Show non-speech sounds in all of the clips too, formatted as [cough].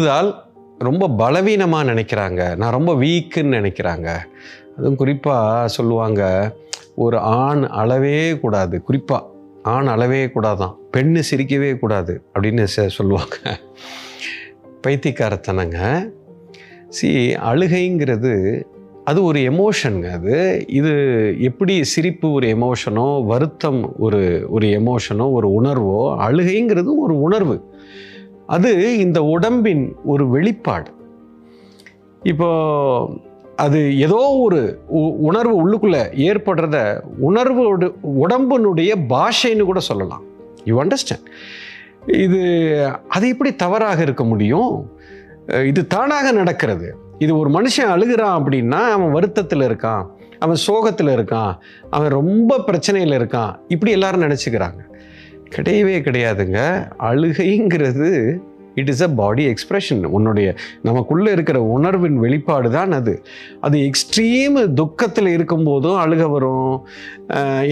இதால் ரொம்ப பலவீனமாக நினைக்கிறாங்க. நான் ரொம்ப வீக்குன்னு நினைக்கிறாங்க. அதுவும் குறிப்பாக சொல்லுவாங்க ஒரு ஆண் அளவே கூடாது. குறிப்பாக ஆண் அளவே கூடாதான். பெண்ணு சிரிக்கவே கூடாது. அப்படின்னு ச- சொல்லுவாங்க. பைத்தியக்காரத்தனங்க. சி அழுகைங்கிறது அது ஒரு எமோஷனுங்க அது. இது எப்படி சிரிப்பு ஒரு எமோஷனோ வருத்தம் ஒரு ஒரு எமோஷனோ ஒரு உணர்வோ அழுகைங்கிறது ஒரு உணர்வு. அது இந்த உடம்பின் ஒரு வெளிப்பாடு. இப்போ அது ஏதோ ஒரு உ- உணர்வு உள்ளுக்குள்ளே ஏற்படுறத உணர்வோடு உடம்பினுடைய பாஷைன்னு கூட சொல்லலாம். யூ அண்டர்ஸ்டாண்ட் இது அது எப்படி தவறாக இருக்க முடியும்? இது தானாக நடக்கிறது. இது ஒரு மனுஷன் அழுகிறான் அப்படின்னா அவன் வருத்தத்தில் இருக்கான் அவன் சோகத்தில் இருக்கான் அவன் ரொம்ப பிரச்சனையில் இருக்கான். இப்படி எல்லாரும் நினச்சிக்கிறாங்க. கிடையவே கிடையாதுங்க. அழுகைங்கிறது it is a body expression உன்னுடைய நமக்குள்ளே இருக்கிற உணர்வின் வெளிப்பாடு தான் அது. அது எக்ஸ்ட்ரீம் துக்கத்தில் இருக்கும்போதும் அழுக வரும்.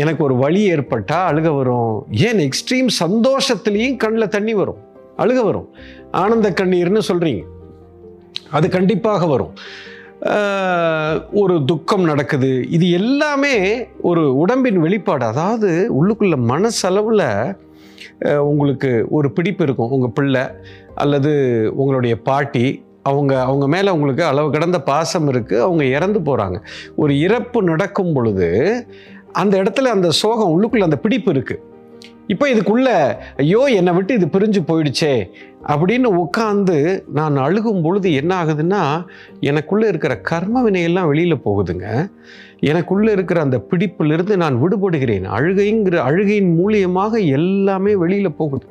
எனக்கு ஒரு வலி ஏற்பட்டால் அழுக வரும். ஏன்? எக்ஸ்ட்ரீம் சந்தோஷத்துலேயும் கண்ணில் தண்ணி வரும். அழுக வரும். ஆனந்த கண்ணீர்னு சொல்கிறீங்க அது கண்டிப்பாக வரும். ஒரு துக்கம் நடக்குது. இது எல்லாமே ஒரு உடம்பின் வெளிப்பாடு. அதாவது உள்ளுக்குள்ள மனசளவில் உங்களுக்கு ஒரு பிடிப்பு இருக்கும். உங்கள் பிள்ளை அல்லது உங்களுடைய பாட்டி அவங்க அவங்க மேலே உங்களுக்கு அளவு கடந்த பாசம் இருக்குது அவங்க இறந்து போகிறாங்க ஒரு இறப்பு நடக்கும் பொழுது அந்த இடத்துல அந்த சோகம் உள்ளுக்குள்ளே அந்த பிடிப்பு இருக்குது இப்போ இதுக்குள்ள ஐயோ என்னை விட்டு இது பிரிஞ்சு போயிடுச்சே அப்படின்னு உட்காந்து நான் அழுகும் பொழுது என்ன ஆகுதுன்னா எனக்குள்ளே இருக்கிற கர்ம வினையெல்லாம் வெளியில் போகுதுங்க. எனக்குள்ளே இருக்கிற அந்த பிடிப்பிலிருந்து நான் விடுபடுகிறேன். அழுகைங்கிற அழுகையின் மூலியமாக எல்லாமே வெளியில் போகுது.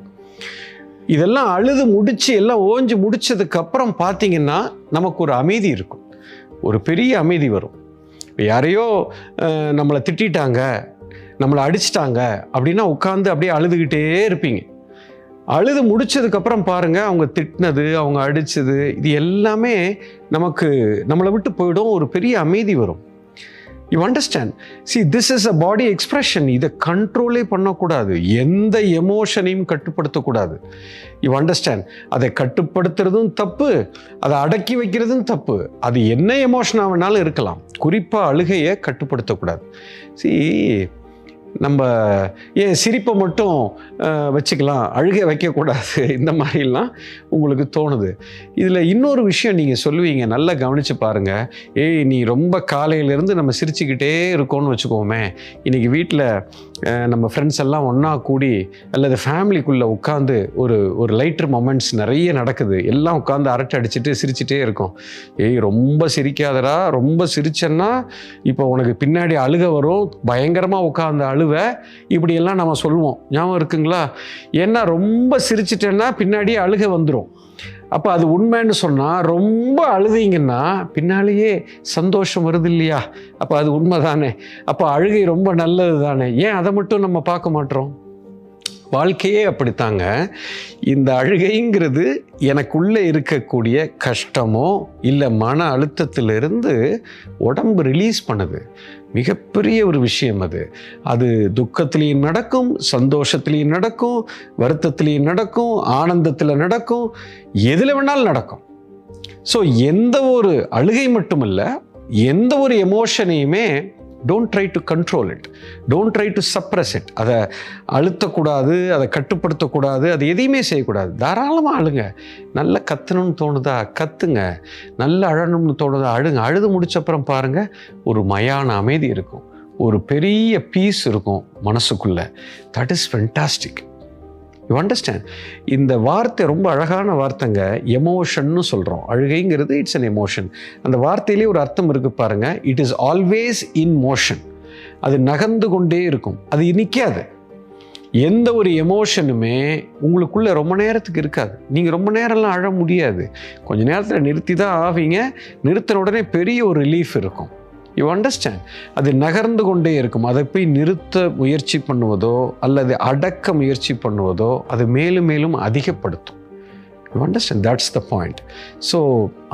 இதெல்லாம் அழுது முடித்து எல்லாம் ஓஞ்சு முடிச்சதுக்கு அப்புறம் பார்த்தீங்கன்னா நமக்கு ஒரு அமைதி இருக்கும். ஒரு பெரிய அமைதி வரும். யாரையோ நம்மளை திட்டிட்டாங்க நம்மளை அடிச்சிட்டாங்க அப்படின்னா உட்காந்து அப்படியே அழுதுகிட்டே இருப்பீங்க. அழுது முடிச்சதுக்கப்புறம் பாருங்க அவங்க திட்டினது அவங்க அடிச்சது இது எல்லாமே நமக்கு நம்மளை விட்டு போயிடும் ஒரு பெரிய அமைதி வரும். You understand see this is a body expression இதை கண்ட்ரோலே பண்ணக்கூடாது. எந்த எமோஷனையும் கட்டுப்படுத்தக்கூடாது. யூ அண்டர்ஸ்டாண்ட் அதை கட்டுப்படுத்துறதும் தப்பு அதை அடக்கி வைக்கிறதும் தப்பு. அது என்ன எமோஷனாக வேணாலும் இருக்கலாம். குறிப்பாக அழுகையை கட்டுப்படுத்தக்கூடாது. சி நம்ம ஏன் சிரிப்பை மட்டும் வச்சுக்கலாம் அழுகை வைக்கக்கூடாது [laughs] இந்த மாதிரிலாம் உங்களுக்கு தோணுது. இதில் இன்னொரு விஷயம் நீங்கள் சொல்லுவீங்க நல்லா கவனித்து பாருங்கள் ஏய் நீ ரொம்ப காலையிலேருந்து நம்ம சிரிச்சுக்கிட்டே இருக்கோம்னு வச்சுக்கோமே. இன்றைக்கி வீட்டில் நம்ம ஃப்ரெண்ட்ஸ் எல்லாம் ஒன்றா கூடி அல்லது ஃபேமிலிக்குள்ளே உட்காந்து ஒரு ஒரு லைட்ரு மொமெண்ட்ஸ் நிறைய நடக்குது. எல்லாம் உட்காந்து அரட்டை அடிச்சுட்டு சிரிச்சிட்டே இருக்கோம். ஏய் ரொம்ப சிரிக்காதடா ரொம்ப சிரிச்சேன்னா இப்போ உனக்கு பின்னாடி அழுக வரும். பயங்கரமாக உட்காந்து அழுவ. இப்படியெல்லாம் நம்ம சொல்லுவோம். ஞாபகம் இருக்குங்களா? ஏன்னா ரொம்ப சிரிச்சிட்டேன்னா பின்னாடியே அழுக வந்துடும் அப்போ அது உண்மைன்னு சொன்னால் ரொம்ப அழுதீங்கன்னா பின்னாலேயே சந்தோஷம் வருது இல்லையா? அப்போ அது உண்மை தானே அப்போ அழுகை ரொம்ப நல்லது தானே ஏன் அதை மட்டும் நம்ம பார்க்க மாட்டோம்? வாழ்க்கையே அப்படித்தாங்க. இந்த அழுகைங்கிறது எனக்குள்ளே இருக்கக்கூடிய கஷ்டமோ இல்லை மன அழுத்தத்திலிருந்து உடம்பு ரிலீஸ் பண்ணுது. மிகப்பெரிய ஒரு விஷயம் அது. அது துக்கத்திலையும் நடக்கும் சந்தோஷத்துலேயும் நடக்கும் வருத்தத்துலேயும் நடக்கும் ஆனந்தத்தில் நடக்கும் எதில் வேணாலும் நடக்கும். ஸோ எந்த ஒரு அழுகை மட்டுமல்ல எந்த ஒரு எமோஷனையுமே don't try to control it don't try to suppress it அதை அழுத்தக்கூடாது அதை கட்டுப்படுத்தக்கூடாது அது எதையுமே செய்யக்கூடாது. தாராளமாக அழுங்க. நல்லா கத்தணும்னு தோணுதா? கத்துங்க. நல்லா அழணும்னு தோணுதா? அழுங்க. அழுது முடிச்சப்புறம் பாருங்கள் ஒரு மயான அமைதி இருக்கும். ஒரு பெரிய பீஸ் இருக்கும் மனசுக்குள்ளே. That is fantastic you understand இந்த வார்த்தை ரொம்ப அழகான வார்த்தைங்க. எமோஷன்னு சொல்கிறோம் அழுகைங்கிறது இட்ஸ் அன் எமோஷன் அந்த வார்த்தையிலே ஒரு அர்த்தம் இருக்கு பாருங்க. It is always in motion அது நகர்ந்து கொண்டே இருக்கும். அது நிற்காது எந்த ஒரு எமோஷனுமே உங்களுக்குள்ளே ரொம்ப நேரத்துக்கு இருக்காது. நீங்கள் ரொம்ப நேரம்லாம் அழ முடியாது. கொஞ்ச நேரத்தில் நிறுத்தி தான் ஆவீங்க. நிறுத்தின உடனே பெரிய ஒரு ரிலீஃப் இருக்கும். யூ அண்டர்ஸ்டாண்ட் அது நகர்ந்து கொண்டே இருக்கும். அதை போய் நிறுத்த முயற்சி பண்ணுவதோ அல்லது அடக்க முயற்சி பண்ணுவதோ அது மேலும் மேலும் அதிகப்படுத்தும். You understand that's the point so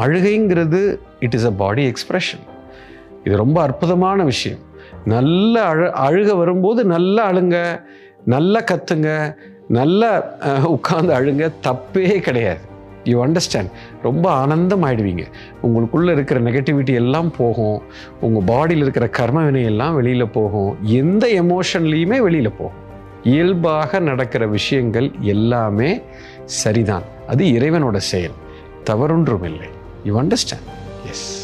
அழுகைங்கிறது it is a body expression இது ரொம்ப அற்புதமான விஷயம். நல்ல அழு அழுக வரும்போது நல்லா அழுங்க நல்லா கத்துங்க நல்லா உட்காந்து அழுங்க தப்பே கிடையாது. யூ அண்டர்ஸ்டாண்ட் ரொம்ப ஆனந்தம் ஆயிடுவீங்க உங்களுக்குள்ளே இருக்கிற நெகட்டிவிட்டி எல்லாம் போகும். உங்கள் பாடியில் இருக்கிற கர்ம வினை எல்லாம் வெளியில் போகும். எந்த எமோஷன்லேயுமே வெளியில் போகும். இயல்பாக நடக்கிற விஷயங்கள் எல்லாமே சரிதான். அது இறைவனோட செயல். தவறொன்றும் இல்லை யூ அண்டர்ஸ்டாண்ட் எஸ்